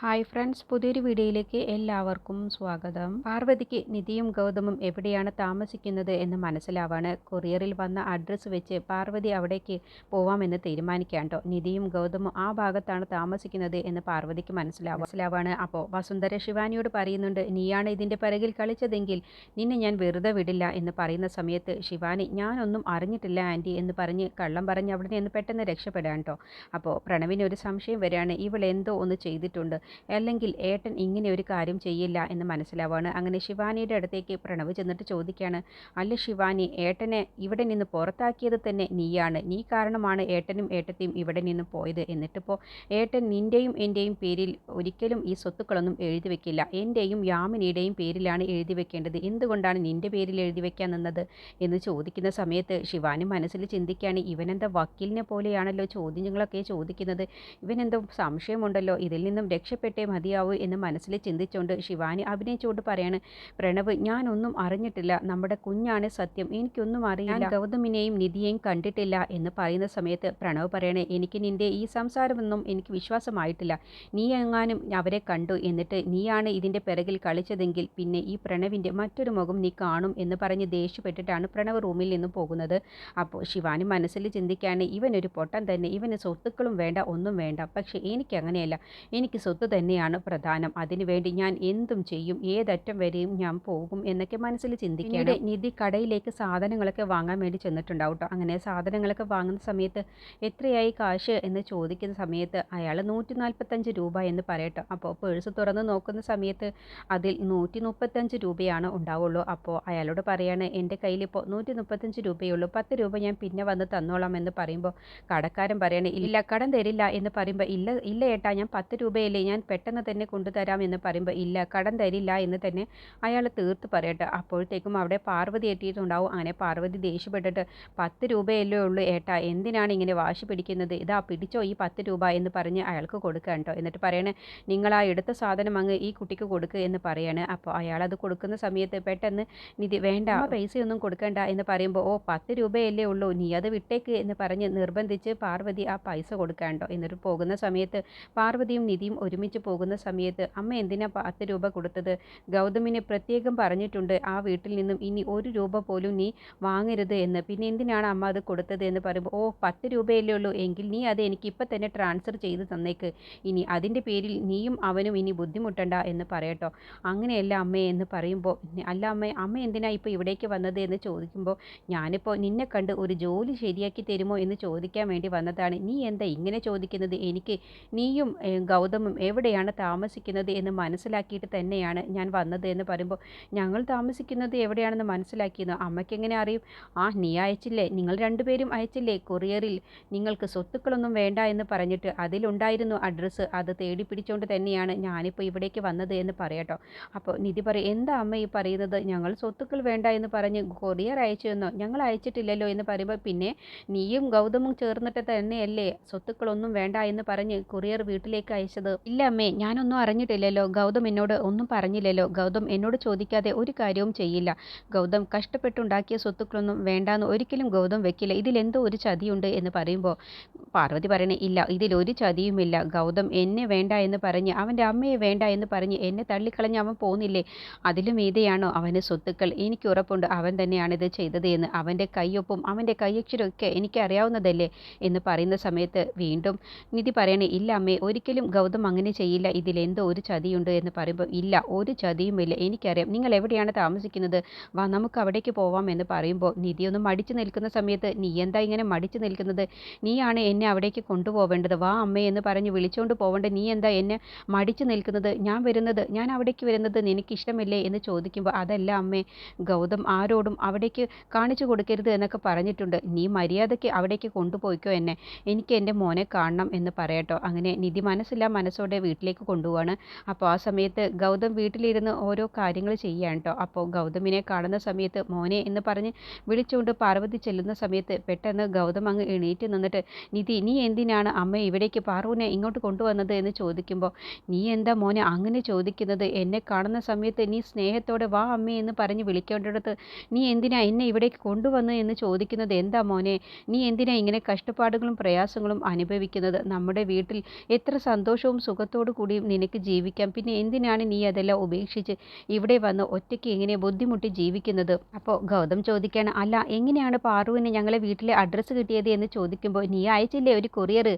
Hi friends പുതിയൊരു വീഡിയോയിലേക്ക് എല്ലാവർക്കും സ്വാഗതം. പാർവതിക്ക് നിധിയും ഗൗതമും എവിടെയാണ് താമസിക്കുന്നത് എന്ന് മനസ്സിലാവാണ്. കൊറിയറിൽ വന്ന അഡ്രസ്സ് വെച്ച് പാർവതി അവിടേക്ക് പോവാമെന്ന് തീരുമാനിക്കാൻ കേട്ടോ നിധിയും ഗൗതമും ആ ഭാഗത്താണ് താമസിക്കുന്നത് എന്ന് പാർവതിക്ക് മനസ്സിലാവും മനസ്സിലാവാണ്. അപ്പോൾ വസുന്ധര ശിവാനിയോട് പറയുന്നുണ്ട് നീയാണ് ഇതിന്റെ പിറകിൽ കളിച്ചതെങ്കിൽ നിന്നെ ഞാൻ വെറുതെ വിടില്ല എന്ന് പറയുന്ന സമയത്ത് ശിവാനി ഞാനൊന്നും അറിഞ്ഞിട്ടില്ല ആന്റി എന്ന് പറഞ്ഞ് കള്ളം പറഞ്ഞ് അവിടെ നിന്ന് പെട്ടെന്ന് രക്ഷപ്പെടാൻ കേട്ടോ അപ്പോൾ പ്രണവിന് ഒരു സംശയം വരികയാണ്. ഇവൾ എന്തോ ഒന്ന് ചെയ്തിട്ടുണ്ട്. അല്ലെങ്കിൽ ഏട്ടൻ ഇങ്ങനെ ഒരു കാര്യം ചെയ്യില്ല എന്ന് മനസ്സിലാവാണ്. അങ്ങനെ ശിവാനിയുടെ അടുത്തേക്ക് പ്രണവ് ചെന്നിട്ട് ചോദിക്കുകയാണ് അല്ല ശിവാനി ഏട്ടനെ ഇവിടെ നിന്ന് പുറത്താക്കിയത് തന്നെ നീയാണ്. നീ കാരണമാണ് ഏട്ടനും ഏട്ടത്തെയും ഇവിടെ നിന്ന് പോയത്. എന്നിട്ടിപ്പോൾ ഏട്ടൻ നിന്റെയും എന്റെയും പേരിൽ ഒരിക്കലും ഈ സ്വത്തുക്കളൊന്നും എഴുതി വെക്കില്ല. എന്റെയും യാമിനിയുടെയും പേരിലാണ് എഴുതി വെക്കേണ്ടത്. എന്തുകൊണ്ടാണ് നിന്റെ പേരിൽ എഴുതി വെക്കാൻ നിന്നത്? എന്ന് ചോദിക്കുന്ന സമയത്ത് ശിവാനി മനസ്സിൽ ചിന്തിക്കുകയാണ് ഇവനെന്താ വക്കീലിനെ പോലെയാണല്ലോ ചോദ്യങ്ങളൊക്കെ ചോദിക്കുന്നത്. ഇവനെന്തോ സംശയമുണ്ടല്ലോ. ഇതിൽ നിന്നും രക്ഷപ്പെട്ടേ മതിയാവൂ എന്ന് മനസ്സിൽ ചിന്തിച്ചുകൊണ്ട് ശിവാനി അഭിനയിച്ചുകൊണ്ട് പറയാണ് പ്രണവ് ഞാനൊന്നും അറിഞ്ഞിട്ടില്ല. നമ്മുടെ കുഞ്ഞാണ് സത്യം. എനിക്കൊന്നും അറിയില്ല. ഗൗതമിനെയും നിധിയെയും കണ്ടിട്ടില്ല എന്ന് പറയുന്ന സമയത്ത് പ്രണവ് പറയണേ എനിക്ക് നിന്റെ ഈ സംസാരമൊന്നും എനിക്ക് വിശ്വാസമായിട്ടില്ല. നീ എങ്ങാനും അവരെ കണ്ടു എന്നിട്ട് നീയാണ് ഇതിന്റെ പിറകിൽ കളിച്ചതെങ്കിൽ പിന്നെ ഈ പ്രണവിന്റെ മറ്റൊരു മുഖം നീ കാണും എന്ന് പറഞ്ഞ് ദേഷ്യപ്പെട്ടിട്ടാണ് പ്രണവ് റൂമിൽ നിന്ന് പോകുന്നത്. അപ്പോൾ ശിവാനി മനസ്സിൽ ചിന്തിക്കുകയാണ് ഇവനൊരു പൊട്ടൻ തന്നെ. ഇവന് സ്വത്തുക്കളും വേണ്ട ഒന്നും വേണ്ട. പക്ഷേ എനിക്ക് അങ്ങനെയല്ല എനിക്ക് സ്വത്ത് തന്നെയാണ് പ്രധാനം. അതിനുവേണ്ടി ഞാൻ എന്തും ചെയ്യും ഏതറ്റം വരെയും ഞാൻ പോകും എന്നൊക്കെ മനസ്സിൽ ചിന്തിക്കുകയാണ് നിധി കടയിലേക്ക് സാധനങ്ങളൊക്കെ വാങ്ങാൻ വേണ്ടി ചെന്നിട്ടുണ്ടാവും അങ്ങനെ സാധനങ്ങളൊക്കെ വാങ്ങുന്ന സമയത്ത് എത്രയായി കാശ് എന്ന് ചോദിക്കുന്ന സമയത്ത് അയാൾ നൂറ്റി നാൽപ്പത്തഞ്ച് രൂപ എന്ന് പറയട്ടോ. അപ്പോൾ പേഴ്സ് തുറന്ന് നോക്കുന്ന സമയത്ത് അതിൽ നൂറ്റി മുപ്പത്തഞ്ച് രൂപയാണ് ഉണ്ടാവുള്ളൂ. അപ്പോൾ അയാളോട് പറയാണ് എന്റെ കയ്യിൽ ഇപ്പോൾ നൂറ്റി മുപ്പത്തഞ്ച് രൂപയുള്ളൂ. പത്ത് രൂപ ഞാൻ പിന്നെ വന്ന് തന്നോളാം എന്ന് പറയുമ്പോൾ കടക്കാരൻ പറയണേ ഇല്ല കടം തരില്ല എന്ന് പറയുമ്പോൾ ഇല്ല ഇല്ല ഏട്ടാ ഞാൻ പത്ത് രൂപയല്ലേ ഞാൻ പെട്ടെന്ന് തന്നെ കൊണ്ടുതരാം എന്ന് പറയുമ്പോൾ ഇല്ല കടം തരില്ല എന്ന് തന്നെ അയാൾ തീർത്ത് പറയട്ടെ. അപ്പോഴത്തേക്കും അവിടെ പാർവതി എത്തിയിട്ടുണ്ടാവും. അങ്ങനെ പാർവതി ദേഷ്യപ്പെട്ടിട്ട് പത്ത് രൂപയല്ലേ ഉള്ളൂ ഏട്ടാ എന്തിനാണ് ഇങ്ങനെ വാശി പിടിക്കുന്നത്? ഇതാ പിടിച്ചോ ഈ പത്ത് രൂപ എന്ന് പറഞ്ഞ് അയാൾക്ക് കൊടുക്കുക കേട്ടോ. എന്നിട്ട് പറയണേ നിങ്ങൾ ആ എടുത്ത സാധനം അങ്ങ് ഈ കുട്ടിക്ക് കൊടുക്കുക എന്ന് പറയാണ്. അപ്പോൾ അയാൾ അത് കൊടുക്കുന്ന സമയത്ത് പെട്ടെന്ന് നിധി വേണ്ട പൈസയൊന്നും കൊടുക്കണ്ട എന്ന് പറയുമ്പോൾ ഓ പത്ത് രൂപയല്ലേ ഉള്ളൂ നീ അത് വിട്ടേക്ക് എന്ന് പറഞ്ഞ് നിർബന്ധിച്ച് പാർവതി ആ പൈസ കൊടുക്കാണ്ടോ എന്നിട്ട് പോകുന്ന സമയത്ത് പാർവതിയും നിധിയും ഒരുമിച്ച് പോകുന്ന സമയത്ത് അമ്മ എന്തിനാ പത്ത് രൂപ കൊടുത്തത്? ഗൗതമിനെ പ്രത്യേകം പറഞ്ഞിട്ടുണ്ട്. ആ വീട്ടിൽ നിന്നും ഇനി ഒരു രൂപ പോലും നീ വാങ്ങരുത് എന്ന്. പിന്നെ എന്തിനാണ് അമ്മ അത് കൊടുത്തത് എന്ന് പറയുമ്പോൾ ഓ പത്ത് രൂപയല്ലേ ഉള്ളൂ. എങ്കിൽ നീ അത് എനിക്ക് ഇപ്പം തന്നെ ട്രാൻസ്ഫർ ചെയ്ത് തന്നേക്ക്. ഇനി അതിന്റെ പേരിൽ നീയും അവനും ഇനി ബുദ്ധിമുട്ടണ്ട എന്ന് പറയട്ടോ. അങ്ങനെയല്ല അമ്മേ എന്ന് പറയുമ്പോൾ അല്ല അമ്മേ അമ്മ എന്തിനാ ഇപ്പോൾ ഇവിടേക്ക് വന്നത് എന്ന് ചോദിക്കുമ്പോൾ ഞാനിപ്പോൾ നിന്നെ കണ്ട് ഒരു ജോലി ശരിയാക്കി തരുമോ എന്ന് ചോദിക്കാൻ വേണ്ടി വന്നതാണ്. നീ എന്താ ഇങ്ങനെ ചോദിക്കുന്നത്? എനിക്ക് നീയും ഗൗതമും എവിടെയാണ് താമസിക്കുന്നത് എന്ന് മനസ്സിലാക്കിയിട്ട് തന്നെയാണ് ഞാൻ വന്നത് എന്ന് പറയുമ്പോൾ ഞങ്ങൾ താമസിക്കുന്നത് എവിടെയാണെന്ന് മനസ്സിലാക്കിയെന്ന് അമ്മയ്ക്ക് എങ്ങനെ അറിയും? ആ നീ അയച്ചില്ലേ? നിങ്ങൾ രണ്ടുപേരും അയച്ചില്ലേ? കൊറിയറിൽ നിങ്ങൾക്ക് സ്വത്തുക്കളൊന്നും വേണ്ട എന്ന് പറഞ്ഞിട്ട് അതിലുണ്ടായിരുന്നു അഡ്രസ്സ്. അത് തേടി പിടിച്ചുകൊണ്ട് തന്നെയാണ് ഞാനിപ്പോൾ ഇവിടേക്ക് വന്നത് എന്ന് പറയട്ടോ അപ്പോൾ നിധി പറയും എന്താ അമ്മ ഈ പറയുന്നത്? ഞങ്ങൾ സ്വത്തുക്കൾ വേണ്ട എന്ന് പറഞ്ഞ് കൊറിയർ അയച്ചു ഞങ്ങൾ അയച്ചിട്ടില്ലല്ലോ എന്ന് പറയുമ്പോൾ പിന്നെ നീയും ഗൗതമും ചേർന്നിട്ട് തന്നെയല്ലേ? സ്വത്തുക്കളൊന്നും വേണ്ട എന്ന് പറഞ്ഞ് കൊറിയർ വീട്ടിലേക്ക് അയച്ചത്. ഇല്ല അമ്മേ ഞാനൊന്നും അറിഞ്ഞിട്ടില്ലല്ലോ. ഗൗതം എന്നോട് ഒന്നും പറഞ്ഞില്ലല്ലോ. ഗൗതം എന്നോട് ചോദിക്കാതെ ഒരു കാര്യവും ചെയ്യില്ല. ഗൗതം കഷ്ടപ്പെട്ടുണ്ടാക്കിയ സ്വത്തുക്കളൊന്നും വേണ്ടാന്ന് ഒരിക്കലും ഗൗതം വെക്കില്ല. ഇതിലെന്തോ ഒരു ചതിയുണ്ട് എന്ന് പറയുമ്പോൾ പാർവതി പറയണേ ഇല്ല ഇതിലൊരു ചതിയുമില്ല. ഗൗതം എന്നെ വേണ്ട എന്ന് പറഞ്ഞ് അവന്റെ അമ്മയെ വേണ്ട എന്ന് പറഞ്ഞ് എന്നെ തള്ളിക്കളഞ്ഞ് അവൻ പോകുന്നില്ലേ അതിലും മീതെയാണോ അവന്റെ സ്വത്തുക്കൾ? എനിക്ക് ഉറപ്പുണ്ട് അവൻ തന്നെയാണ് ഇത് ചെയ്തത് എന്ന്. അവന്റെ കയ്യൊപ്പും അവന്റെ കയ്യക്ഷരമൊക്കെ എനിക്ക് അറിയാവുന്നതല്ലേ എന്ന് പറയുന്ന സമയത്ത് വീണ്ടും നിധി പറയണേ ഇല്ല അമ്മേ ഒരിക്കലും ഗൗതം അങ്ങനെ ചെയ്യില്ല. ഇതിലെന്തോ ഒരു ചതിയുണ്ട് എന്ന് പറയുമ്പോൾ ഇല്ല ഒരു ചതിയുമില്ല എനിക്കറിയാം. നിങ്ങൾ എവിടെയാണ് താമസിക്കുന്നത്? വാ നമുക്ക് അവിടേക്ക് പോവാം എന്ന് പറയുമ്പോൾ നിധി ഒന്ന് മടിച്ചു നിൽക്കുന്ന സമയത്ത് നീ എന്താ ഇങ്ങനെ മടിച്ചു നിൽക്കുന്നത്? നീയാണ് എന്നെ അവിടേക്ക് കൊണ്ടുപോവേണ്ടത്. വാ അമ്മേ എന്ന് പറഞ്ഞ് വിളിച്ചുകൊണ്ട് പോവേണ്ട. നീ എന്താ എന്നെ മടിച്ചു നിൽക്കുന്നത്? ഞാൻ വരുന്നത് ഞാൻ അവിടേക്ക് വരുന്നത് നിനക്ക് ഇഷ്ടമില്ലേ എന്ന് ചോദിക്കുമ്പോൾ അതല്ല അമ്മേ ഗൗതം ആരോടും അവിടേക്ക് കാണിച്ചു കൊടുക്കരുത് എന്നൊക്കെ പറഞ്ഞിട്ടുണ്ട്. നീ മര്യാദയ്ക്ക് അവിടേക്ക് കൊണ്ടുപോയിക്കോ എന്നെ. എനിക്ക് എന്റെ മോനെ കാണണം എന്ന് പറയട്ടോ. അങ്ങനെ നിധി മനസ്സില്ല മനസ്സോടെ വീട്ടിലേക്ക് കൊണ്ടുപോവാണ്. അപ്പോൾ ആ സമയത്ത് ഗൗതം വീട്ടിലിരുന്ന് ഓരോ കാര്യങ്ങൾ ചെയ്യാൻ കേട്ടോ അപ്പോൾ ഗൗതമിനെ കാണുന്ന സമയത്ത് മോനെ എന്ന് പറഞ്ഞ് വിളിച്ചുകൊണ്ട് പാർവതി ചെല്ലുന്ന സമയത്ത് പെട്ടെന്ന് ഗൗതം അങ്ങ് എണീറ്റ് നിന്നിട്ട് നിധി നീ എന്തിനാണ് അമ്മ ഇവിടേക്ക് പാർവനെ ഇങ്ങോട്ട് കൊണ്ടുവന്നത്? എന്ന് ചോദിക്കുമ്പോൾ നീ എന്താ മോനെ അങ്ങനെ ചോദിക്കുന്നത്? എന്നെ കാണുന്ന സമയത്ത് നീ സ്നേഹത്തോടെ വാ അമ്മ എന്ന് പറഞ്ഞ് വിളിക്കേണ്ടിടത്ത് നീ എന്തിനാ എന്നെ ഇവിടേക്ക് കൊണ്ടുവന്നു? എന്ന് ചോദിക്കുന്നത് എന്താ മോനെ? നീ എന്തിനാ ഇങ്ങനെ കഷ്ടപ്പാടുകളും പ്രയാസങ്ങളും അനുഭവിക്കുന്നത്? നമ്മുടെ വീട്ടിൽ എത്ര സന്തോഷവും സുഖ കുടുംബത്തോടു കൂടിയും നിനക്ക് ജീവിക്കാം. പിന്നെ എന്തിനാണ് നീ അതെല്ലാം ഉപേക്ഷിച്ച് ഇവിടെ വന്ന് ഒറ്റയ്ക്ക് എങ്ങനെ ബുദ്ധിമുട്ടി ജീവിക്കുന്നത്? അപ്പോൾ ഗൗതം ചോദിക്കുകയാണ് അല്ല എങ്ങനെയാണ് പാറുവിന് ഞങ്ങളെ വീട്ടിലെ അഡ്രസ്സ് കിട്ടിയത്? എന്ന് ചോദിക്കുമ്പോൾ നീ അയച്ചില്ലേ ഒരു കൊറിയർ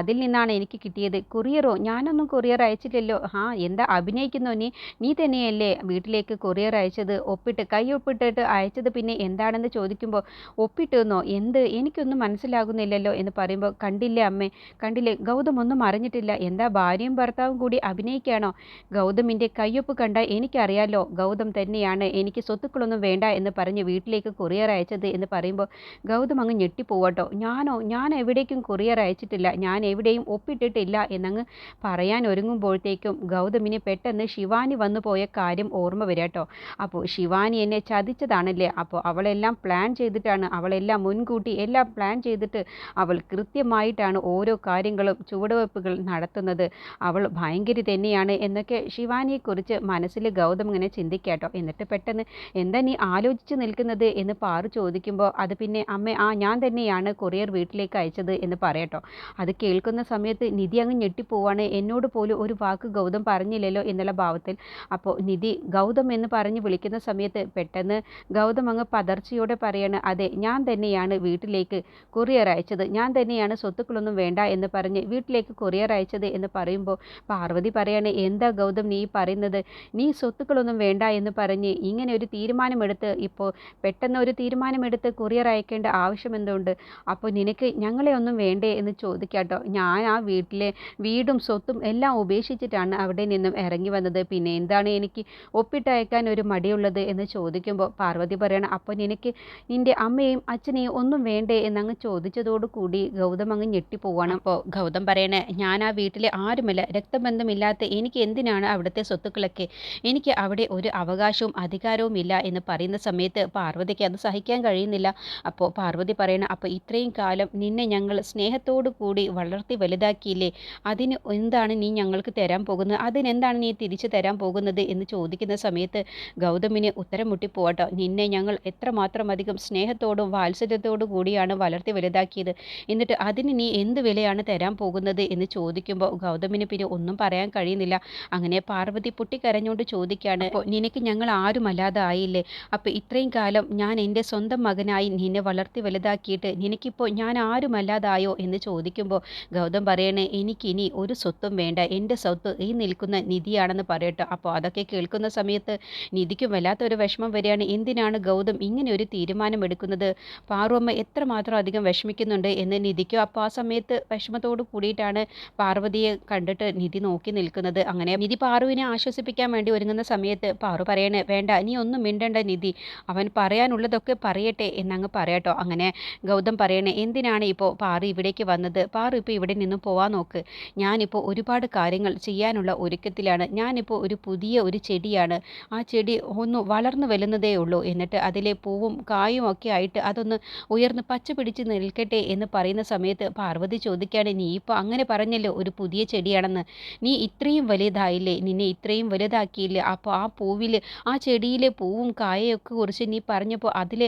അതിൽ നിന്നാണ് എനിക്ക് കിട്ടിയത്. കൊറിയറോ ഞാനൊന്നും കൊറിയർ അയച്ചില്ലല്ലോ. ആ എന്താ അഭിനയിക്കുന്നോ നീ? നീ തന്നെയല്ലേ വീട്ടിലേക്ക് കൊറിയർ അയച്ചത്? ഒപ്പിട്ട് കൈ ഒപ്പിട്ടിട്ട് അയച്ചത് പിന്നെ എന്താണെന്ന് ചോദിക്കുമ്പോൾ ഒപ്പിട്ടെന്നോ എന്ത്? എനിക്കൊന്നും മനസ്സിലാകുന്നില്ലല്ലോ എന്ന് പറയുമ്പോൾ കണ്ടില്ലേ അമ്മേ? കണ്ടില്ലേ? ഗൗതം ഒന്നും അറിഞ്ഞിട്ടില്ല. എന്താ ഭാര്യയും ഭർത്താവും കൂടി അഭിനയിക്കുകയാണോ? ഗൗതമിന്റെ കയ്യൊപ്പ് കണ്ട എനിക്കറിയാലോ ഗൗതം തന്നെയാണ് എനിക്ക് സ്വത്തുക്കളൊന്നും വേണ്ട എന്ന് പറഞ്ഞ് വീട്ടിലേക്ക് കൊറിയർ അയച്ചത് എന്ന് പറയുമ്പോൾ ഗൗതം അങ്ങ് ഞെട്ടിപ്പോവട്ടോ. ഞാനോ ഞാൻ എവിടേക്കും കൊറിയർ അയച്ചിട്ടില്ല ഞാൻ എവിടെയും ഒപ്പിട്ടിട്ടില്ല എന്നങ്ങ് പറയാൻ ഒരുങ്ങുമ്പോഴത്തേക്കും ഗൗതമിന് പെട്ടെന്ന് ശിവാനി വന്നു പോയ കാര്യം ഓർമ്മ വരാട്ടോ. അപ്പോൾ ശിവാനി എന്നെ ചതിച്ചതാണല്ലേ? അപ്പോൾ അവളെല്ലാം പ്ലാൻ ചെയ്തിട്ടാണ് അവളെല്ലാം മുൻകൂട്ടി എല്ലാം പ്ലാൻ ചെയ്തിട്ട് അവൾ കൃത്യമായിട്ടാണ് ഓരോ കാര്യങ്ങളും ചുവടുവയ്പ്പുകൾ നടത്തുന്നത്. അവൾ ഭയങ്കര തന്നെയാണ് എന്നൊക്കെ ശിവാനിയെക്കുറിച്ച് മനസ്സിൽ ഗൗതം ഇങ്ങനെ ചിന്തിക്കാട്ടോ. എന്നിട്ട് പെട്ടെന്ന് എന്താ നീ ആലോചിച്ച് നിൽക്കുന്നത് എന്ന് പാറു ചോദിക്കുമ്പോൾ അത് പിന്നെ അമ്മ ആ ഞാൻ തന്നെയാണ് കൊറിയർ വീട്ടിലേക്ക് അയച്ചത് എന്ന് പറയട്ടോ. അത് കേൾക്കുന്ന സമയത്ത് നിധി അങ്ങ് ഞെട്ടിപ്പോവാണ്. എന്നോട് പോലും ഒരു വാക്ക് ഗൗതം പറഞ്ഞില്ലല്ലോ എന്നുള്ള ഭാവത്തിൽ. അപ്പോൾ നിധി ഗൗതം എന്ന് പറഞ്ഞ് വിളിക്കുന്ന സമയത്ത് പെട്ടെന്ന് ഗൗതം അങ്ങ് പതർച്ചയോടെ പറയാണ് അതെ ഞാൻ തന്നെയാണ് വീട്ടിലേക്ക് കൊറിയർ അയച്ചത്. ഞാൻ തന്നെയാണ് സ്വത്തുക്കളൊന്നും വേണ്ട എന്ന് പറഞ്ഞ് വീട്ടിലേക്ക് കൊറിയർ അയച്ചത് എന്ന് പറയുമ്പോൾ പാർവതി പറയാണ് എന്താ ഗൗതം നീ പറയുന്നത്? നീ സ്വത്തുക്കളൊന്നും വേണ്ട എന്ന് പറഞ്ഞ് ഇങ്ങനെ ഒരു തീരുമാനമെടുത്ത് ഇപ്പോൾ പെട്ടെന്ന് ഒരു തീരുമാനമെടുത്ത് കൊറിയർ അയക്കേണ്ട ആവശ്യം എന്തുകൊണ്ട് അപ്പോൾ നിനക്ക് ഞങ്ങളെ ഒന്നും വേണ്ടേ എന്ന് ചോദിക്കാട്ടോ. ഞാൻ ആ വീട്ടിലെ വീടും സ്വത്തും എല്ലാം ഉപേക്ഷിച്ചിട്ടാണ് അവിടെ നിന്നും ഇറങ്ങി വന്നത്. പിന്നെ എന്താണ് എനിക്ക് ഒപ്പിട്ടയക്കാൻ ഒരു മടിയുള്ളത് എന്ന് ചോദിക്കുമ്പോൾ പാർവതി പറയണം അപ്പോൾ നിനക്ക് നിന്റെ അമ്മയും അച്ഛനെയും ഒന്നും വേണ്ടേ? എന്നങ്ങ് ചോദിച്ചതോടു കൂടി ഗൗതം അങ്ങ് ഞെട്ടിപ്പോവാണ്. അപ്പോൾ ഗൗതം പറയണേ ഞാൻ ആ വീട്ടിലെ ആരുമല്ല. രക്തബന്ധമില്ലാത്ത എനിക്ക് എന്തിനാണ് അവിടുത്തെ സ്വത്തുക്കളൊക്കെ? എനിക്ക് അവിടെ ഒരു അവകാശവും അധികാരവും ഇല്ല എന്ന് പറയുന്ന സമയത്ത് പാർവതിക്ക് അത് സഹിക്കാൻ കഴിയുന്നില്ല. അപ്പോൾ പാർവതി പറയണം അപ്പോൾ ഇത്രയും കാലം നിന്നെ ഞങ്ങൾ സ്നേഹത്തോടു കൂടി വളർത്തി വലുതാക്കിയില്ലേ? അതിന് എന്താണ് നീ ഞങ്ങൾക്ക് തരാൻ പോകുന്നത്? അതിനെന്താണ് നീ തിരിച്ചു തരാൻ പോകുന്നത്? എന്ന് ചോദിക്കുന്ന സമയത്ത് ഗൗതമിന് ഉത്തരം മുട്ടിപ്പോവട്ടോ. നിന്നെ ഞങ്ങൾ എത്രമാത്രം അധികം സ്നേഹത്തോടും വാത്സല്യത്തോടു കൂടിയാണ് വളർത്തി വലുതാക്കിയത്. എന്നിട്ട് അതിന് നീ എന്ത് വിലയാണ് തരാൻ പോകുന്നത്? എന്ന് ചോദിക്കുമ്പോൾ ഗൗതമിന് പിന്നെ ഒന്നും പറയാൻ കഴിയുന്നില്ല. അങ്ങനെ പാർവതി പൊട്ടിക്കരഞ്ഞുകൊണ്ട് ചോദിക്കുകയാണ് നിനക്ക് ഞങ്ങൾ ആരുമല്ലാതെ ആയില്ലേ? അപ്പോൾ ഇത്രയും കാലം ഞാൻ എന്റെ സ്വന്തം മകനായി നിന്നെ വളർത്തി വലുതാക്കിയിട്ട് നിനക്കിപ്പോൾ ഞാൻ ആരുമല്ലാതായോ എന്ന് ചോദിക്കുമ്പോൾ ഗൗതം പറയണേ എനിക്കിനി ഒരു സ്വത്തും വേണ്ട. എന്റെ സ്വത്ത് ഈ നിൽക്കുന്ന നിധിയാണെന്ന് പറയട്ടെ. അപ്പോൾ അതൊക്കെ കേൾക്കുന്ന സമയത്ത് നിധിക്കും വല്ലാത്തൊരു വിഷമം വരികയാണ്. എന്തിനാണ് ഗൗതം ഇങ്ങനെ ഒരു തീരുമാനം എടുക്കുന്നത് പാർവമ്മ എത്രമാത്രം അധികം വിഷമിക്കുന്നുണ്ട് എന്ന് നിധിക്കും അപ്പോൾ ആ സമയത്ത് വിഷമത്തോട് കൂടിയിട്ടാണ് പാർവതിയെ കണ്ടിട്ട് നിധി നോക്കി നിൽക്കുന്നത്. അങ്ങനെ നിധി പാറുവിനെ ആശ്വസിപ്പിക്കാൻ വേണ്ടി ഒരുങ്ങുന്ന സമയത്ത് പാറു പറയണേ വേണ്ട നീ ഒന്നും മിണ്ടണ്ട നിധി. അവൻ പറയാനുള്ളതൊക്കെ പറയട്ടെ എന്നങ്ങ് പറയട്ടോ. അങ്ങനെ ഗൗതം പറയണേ എന്തിനാണ് ഇപ്പോൾ പാറു ഇവിടേക്ക് വന്നത്? പാറു ഇപ്പോൾ ഇവിടെ നിന്നും പോവാൻ നോക്ക്. ഞാനിപ്പോൾ ഒരുപാട് കാര്യങ്ങൾ ചെയ്യാനുള്ള ഒരുക്കത്തിലാണ്. ഞാനിപ്പോൾ ഒരു പുതിയ ഒരു ചെടിയാണ്. ആ ചെടി ഒന്ന് വളർന്നു വരുന്നതേ ഉള്ളൂ. എന്നിട്ട് അതിലെ പൂവും കായും ഒക്കെ ആയിട്ട് അതൊന്ന് ഉയർന്ന് പച്ച പിടിച്ച് നിൽക്കട്ടെ എന്ന് പറയുന്ന സമയത്ത് പാർവതി ചോദിക്കുകയാണ് നീ ഇപ്പോൾ അങ്ങനെ പറഞ്ഞല്ലോ ഒരു പുതിയ ചെടിയാണെന്ന് നീ ഇത്രയും വലുതായില്ലേ? നിന്നെ ഇത്രയും വലുതാക്കിയില്ലേ? അപ്പോൾ ആ പൂവിൽ ആ ചെടിയിലെ പൂവും കായയൊക്കെ കുറിച്ച് നീ പറഞ്ഞപ്പോൾ അതിൽ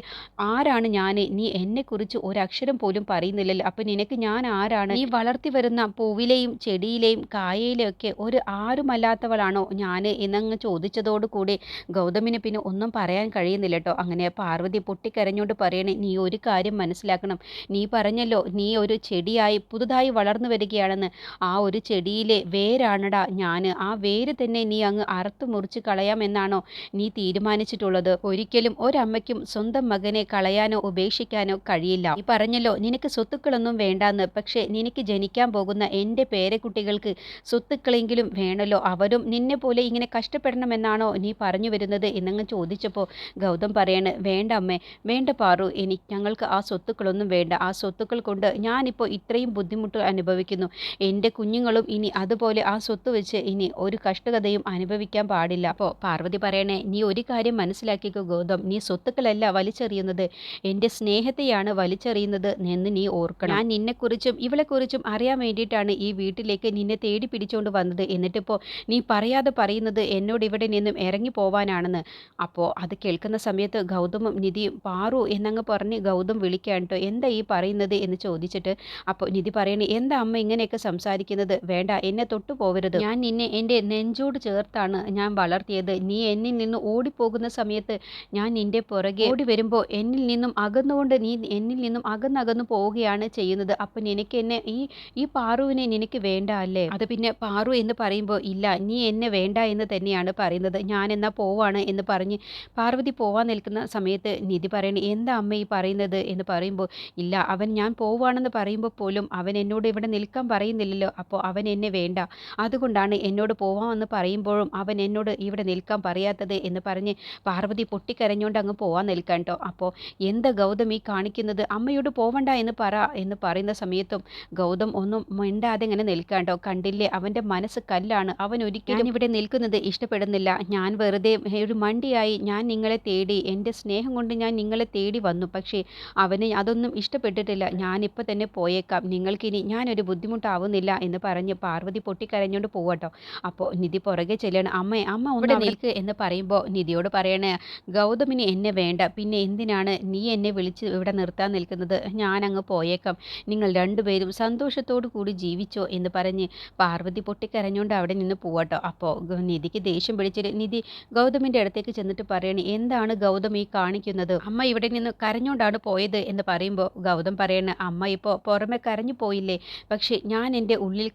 ആരാണ് ഞാൻ നീ എന്നെക്കുറിച്ച് ഒരക്ഷരം പോലും പറയുന്നില്ലല്ലോ. അപ്പോൾ നിനക്ക് ഞാൻ ആരാണ്? നീ വളർത്തി വരുന്ന പൂവിലെയും ചെടിയിലെയും കായയിലെയും ഒക്കെ ഒരു ആരുമല്ലാത്തവളാണോ ഞാൻ എന്നങ്ങ് ചോദിച്ചതോടു കൂടി ഗൗതമിന് പിന്നെ ഒന്നും പറയാൻ കഴിയുന്നില്ല കേട്ടോ അങ്ങനെ പാർവതി പൊട്ടിക്കരഞ്ഞുകൊണ്ട് പറയണേ നീ ഒരു കാര്യം മനസ്സിലാക്കണം. നീ പറഞ്ഞല്ലോ നീ ഒരു ചെടിയായി പുതുതായി വളർന്നു വരികയാണെന്ന്. ആ ഒരു ചെടിയിലെ വേരാണടാ ഞാൻ ആ വേര് തന്നെ നീ അങ്ങ് അറുത്ത് മുറിച്ച് കളയാമെന്നാണോ നീ തീരുമാനിച്ചിട്ടുള്ളത്? ഒരിക്കലും ഒരമ്മയ്ക്കും സ്വന്തം മകനെ കളയാനോ ഉപേക്ഷിക്കാനോ കഴിയില്ല. നീ പറഞ്ഞല്ലോ നിനക്ക് സ്വത്തുക്കളൊന്നും വേണ്ടാന്ന്. പക്ഷേ നിനക്ക് ജനിക്കാൻ പോകുന്ന എന്റെ പേരക്കുട്ടികൾക്ക് സ്വത്തുക്കളെങ്കിലും വേണമല്ലോ അവരും നിന്നെ പോലെ ഇങ്ങനെ കഷ്ടപ്പെടണമെന്നാണോ നീ പറഞ്ഞു വരുന്നത് എന്നങ്ങ് ചോദിച്ചപ്പോൾ ഗൗതം പറയാണ് വേണ്ട അമ്മേ വേണ്ട പാറു. എനിക്ക് ഞങ്ങൾക്ക് ആ സ്വത്തുക്കളൊന്നും വേണ്ട. ആ സ്വത്തുക്കൾ കൊണ്ട് ഞാനിപ്പോൾ ഇത്രയും ബുദ്ധിമുട്ട് അനുഭവിക്കുന്നു. എന്റെ കുഞ്ഞുങ്ങളും ഇനി അതുപോലെ ആ സ്വത്ത് വെച്ച് ഇനി ഒരു കഷ്ടകഥയും അനുഭവിക്കാൻ പാടില്ല. അപ്പോൾ പാർവതി പറയണേ നീ ഒരു കാര്യം മനസ്സിലാക്കിക്കോ ഗൗതം. നീ സ്വത്തുക്കളല്ല വലിച്ചെറിയുന്നത്. എന്റെ സ്നേഹത്തെയാണ് വലിച്ചെറിയുന്നത് എന്ന് നീ ഓർക്കണം. ഞാൻ നിന്നെക്കുറിച്ചും ഇവളെക്കുറിച്ചും അറിയാൻ വേണ്ടിയിട്ടാണ് ഈ വീട്ടിലേക്ക് നിന്നെ തേടി പിടിച്ചുകൊണ്ട് വന്നത്. എന്നിട്ടിപ്പോൾ നീ പറയാതെ പറയുന്നത് എന്നോട് ഇവിടെ നിന്നും ഇറങ്ങി പോവാനാണെന്ന്. അപ്പോൾ അത് കേൾക്കുന്ന സമയത്ത് ഗൗതമും നിധിയും പാറു എന്നങ്ങ് പറഞ്ഞ് ഗൗതം വിളിക്കാൻ കേട്ടോ എന്താ ഈ പറയുന്നത്? എന്ന് ചോദിച്ചിട്ട് അപ്പോൾ നിധി പറയണേ എന്താ അമ്മ ഇങ്ങനെയൊക്കെ സംസാരിക്കുന്നത്? വേണ്ട എന്നെ തൊട്ടു പോവരുത്. ഞാൻ നിന്നെ എന്റെ നെഞ്ചോട് ചേർത്താണ് ഞാൻ വളർത്തിയത്. നീ എന്നിൽ നിന്ന് ഓടിപ്പോകുന്ന സമയത്ത് ഞാൻ നിന്റെ പുറകെ ഓടി വരുമ്പോൾ എന്നിൽ നിന്നും അകന്നുകൊണ്ട് നീ എന്നിൽ നിന്നും അകന്നകന്നു പോവുകയാണ് ചെയ്യുന്നത്. അപ്പം നിനക്ക് എന്നെ ഈ ഈ പാറുവിനെ നിനക്ക് വേണ്ട അല്ലേ? അത് പിന്നെ പാറു എന്ന് പറയുമ്പോൾ ഇല്ല നീ എന്നെ വേണ്ട എന്ന് തന്നെയാണ് പറയുന്നത്. ഞാൻ എന്നാ പോവാണ് എന്ന് പറഞ്ഞ് പാർവതി പോവാൻ നിൽക്കുന്ന സമയത്ത് നിധി പറയണേ എന്താ അമ്മ ഈ പറയുന്നത്? എന്ന് പറയുമ്പോൾ ഇല്ല അവൻ ഞാൻ പോവാണെന്ന് പറയുമ്പോൾ പോലും അവൻ എന്നോട് ഇവിടെ നിൽക്കാൻ പറയുന്നില്ലല്ലോ. അപ്പോൾ അവൻ എന്നെ വേണ്ട. അതുകൊണ്ടാണ് എന്നോട് പോവാമെന്ന് പറയുമ്പോഴും അവൻ എന്നോട് ഇവിടെ നിൽക്കാൻ പറയാത്തത് എന്ന് പറഞ്ഞ് പാർവതി പൊട്ടിക്കരഞ്ഞുകൊണ്ട് അങ്ങ് പോവാൻ നിൽക്കാൻ കേട്ടോ അപ്പോൾ എന്താ ഗൗതം ഈ കാണിക്കുന്നത്? അമ്മയോട് പോവണ്ട എന്ന് പറ എന്ന് പറയുന്ന സമയത്തും ഗൗതം ഒന്നും മിണ്ടാതെ ഇങ്ങനെ നിൽക്കാൻ കേട്ടോ കണ്ടില്ലേ? അവന്റെ മനസ്സ് കല്ലാണ്. അവൻ ഒരിക്കലും ഇവിടെ നിൽക്കുന്നത് ഇഷ്ടപ്പെടുന്നില്ല. ഞാൻ വെറുതെ ഒരു മണ്ടിയായി. ഞാൻ നിങ്ങളെ തേടി. എന്റെ സ്നേഹം കൊണ്ട് ഞാൻ നിങ്ങളെ തേടി വന്നു. പക്ഷേ അവന് അതൊന്നും ഇഷ്ടപ്പെട്ടിട്ടില്ല. ഞാനിപ്പോൾ തന്നെ പോയേക്കാം. നിങ്ങൾക്കിനി ഞാനൊരു ബുദ്ധിമുട്ടാവുന്നില്ല എന്ന് പറഞ്ഞ് പാർവതി പൊട്ടിക്കരഞ്ഞുകൊണ്ട് പോവട്ടോ അപ്പോൾ നിധി പുറകെ ചെല്ലണം അമ്മ അമ്മ ഒന്ന് നിൽക്ക് എന്ന് പറയുമ്പോൾ നിധിയോട് പറയണേ ഗൗതമിന് എന്നെ വേണ്ട. പിന്നെ എന്തിനാണ് നീ എന്നെ വിളിച്ച് ഇവിടെ നിർത്താൻ നിൽക്കുന്നത്? ഞാൻ അങ്ങ് പോയേക്കാം. നിങ്ങൾ രണ്ടുപേരും സന്തോഷത്തോടു കൂടി ജീവിച്ചോ എന്ന് പറഞ്ഞ് പാർവതി പൊട്ടിക്കരഞ്ഞുകൊണ്ട് അവിടെ നിന്ന് പോവട്ടോ അപ്പോൾ നിധിക്ക് ദേഷ്യം പിടിച്ചിട്ട് നിധി ഗൗതമിന്റെ അടുത്തേക്ക് ചെന്നിട്ട് പറയണേ എന്താണ് ഗൗതം ഈ കാണിക്കുന്നത്? അമ്മ ഇവിടെ നിന്ന് കരഞ്ഞുകൊണ്ടാണ് പോയത് എന്ന് പറയുമ്പോൾ ഗൗതം പറയണ അമ്മ ഇപ്പോൾ പുറമെ കരഞ്ഞു പോയില്ലേ. പക്ഷേ ഞാൻ എന്റെ ഉള്ളിൽ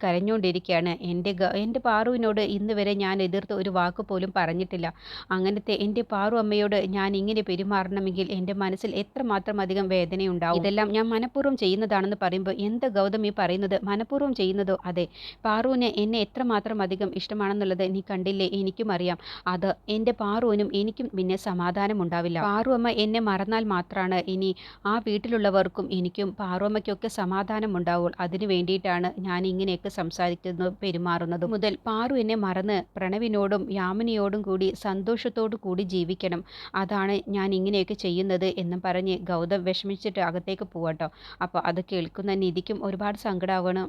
കരഞ്ഞുകൊണ്ടിരിക്കുകയാണ് എന്റെ എന്റെ പാറുവിനോട് ഇന്ന് വരെ ഞാൻ എതിർത്ത് ഒരു വാക്ക് പോലും പറഞ്ഞിട്ടില്ല. അങ്ങനത്തെ എന്റെ പാറു അമ്മയോട് ഞാൻ ഇങ്ങനെ പെരുമാറണമെങ്കിൽ എന്റെ മനസ്സിൽ എത്രമാത്രം അധികം വേദനയുണ്ടാവും? ഇതെല്ലാം ഞാൻ മനഃപൂർവം ചെയ്യുന്നതാണെന്ന് പറയുമ്പോൾ എന്ത് ഗൗതം ഈ പറയുന്നത് മനഃപൂർവം ചെയ്യുന്നതോ? അതെ. പാറുവിന് എന്നെ എത്രമാത്രം അധികം ഇഷ്ടമാണെന്നുള്ളത് നീ കണ്ടില്ലേ? എനിക്കും അറിയാം. അത് എന്റെ പാറുവിനും എനിക്കും പിന്നെ സമാധാനം ഉണ്ടാവില്ല പാറു അമ്മ എന്നെ മറന്നാൽ മാത്രമാണ് ഇനി ആ വീട്ടിലുള്ളവർക്കും എനിക്കും പാറുവമ്മയ്ക്കൊക്കെ സമാധാനം ഉണ്ടാവുള്ളൂ അതിനു വേണ്ടിയിട്ടാണ് ഞാൻ ഇങ്ങനെയൊക്കെ സംസാരിക്കുന്നതും പെരുമാറുന്നതും. മുതൽ പാറു എന്നെ മറന്ന് പ്രണവിനോടും യാമിനിയോടും കൂടി സന്തോഷത്തോടു കൂടി ജീവിക്കണം. അതാണ് ഞാൻ ഇങ്ങനെയൊക്കെ ചെയ്യുന്നത് എന്നും പറഞ്ഞ് ഗൗതം വിഷമിച്ചിട്ട് അകത്തേക്ക് പോവാട്ടോ. അപ്പോൾ അത് കേൾക്കുന്ന നിധിക്കും ഒരുപാട് സങ്കടമാവണം